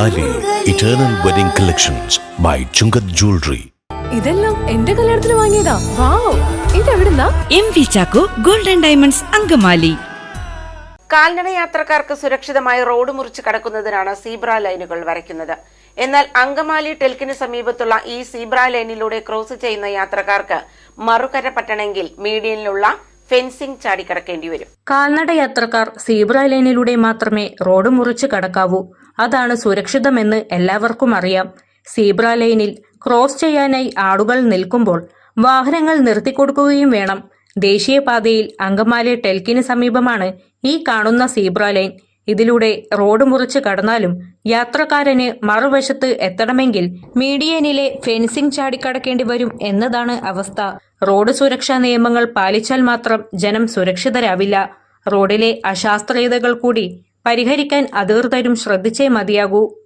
Eternal wedding collections by Chungath jewellery ഇതെല്ലാം എന്റെ കല്യാണത്തിന് വാങ്ങിയതാ. Wow ഇതെവിടുന്നാ? M V Chacko golden diamonds Angamaly. കാൽനട യാത്രക്കാർക്ക് സുരക്ഷിതമായി റോഡ് മുറിച്ച് കടക്കുന്നതിനാണ് സീബ്ര ലൈനുകൾ വരയ്ക്കുന്നത്. എന്നാൽ അങ്കമാലി ടെൽക്കിന് സമീപത്തുള്ള ഈ സീബ്ര ലൈനിലൂടെ ക്രോസ് ചെയ്യുന്ന യാത്രക്കാർക്ക് മറുകര പറ്റണമെങ്കിൽ മീഡിയനിലുള്ള ഫെൻസിംഗ് ചാടിക്കടക്കേണ്ടി വരും. കാൽനട യാത്രക്കാർ സീബ്ര ലൈനിലൂടെ മാത്രമേ റോഡ് മുറിച്ച് കടക്കാവൂ. അതാണ് സുരക്ഷിതമെന്ന് എല്ലാവർക്കും അറിയാം. സീബ്ര ലൈനിൽ ക്രോസ് ചെയ്യാനായി ആളുകൾ നിൽക്കുമ്പോൾ വാഹനങ്ങൾ നിർത്തിക്കൊടുക്കുകയും വേണം. ദേശീയപാതയിൽ അങ്കമാലി ടെൽക്കിന് സമീപമാണ് ഈ കാണുന്ന സീബ്ര ലൈൻ. ഇതിലൂടെ റോഡ് മുറിച്ച് കടന്നാലും യാത്രക്കാരന് മറുവശത്ത് എത്തണമെങ്കിൽ മീഡിയനിലെ ഫെൻസിംഗ് ചാടിക്കടക്കേണ്ടി വരും എന്നതാണ് അവസ്ഥ. റോഡ് സുരക്ഷാ നിയമങ്ങൾ പാലിച്ചാൽ മാത്രം ജനം സുരക്ഷിതരാവില്ല. റോഡിലെ അശാസ്ത്രീയതകൾ കൂടി പരിഹരിക്കാൻ അധികൃതരും ശ്രദ്ധിച്ചേ മതിയാകൂ.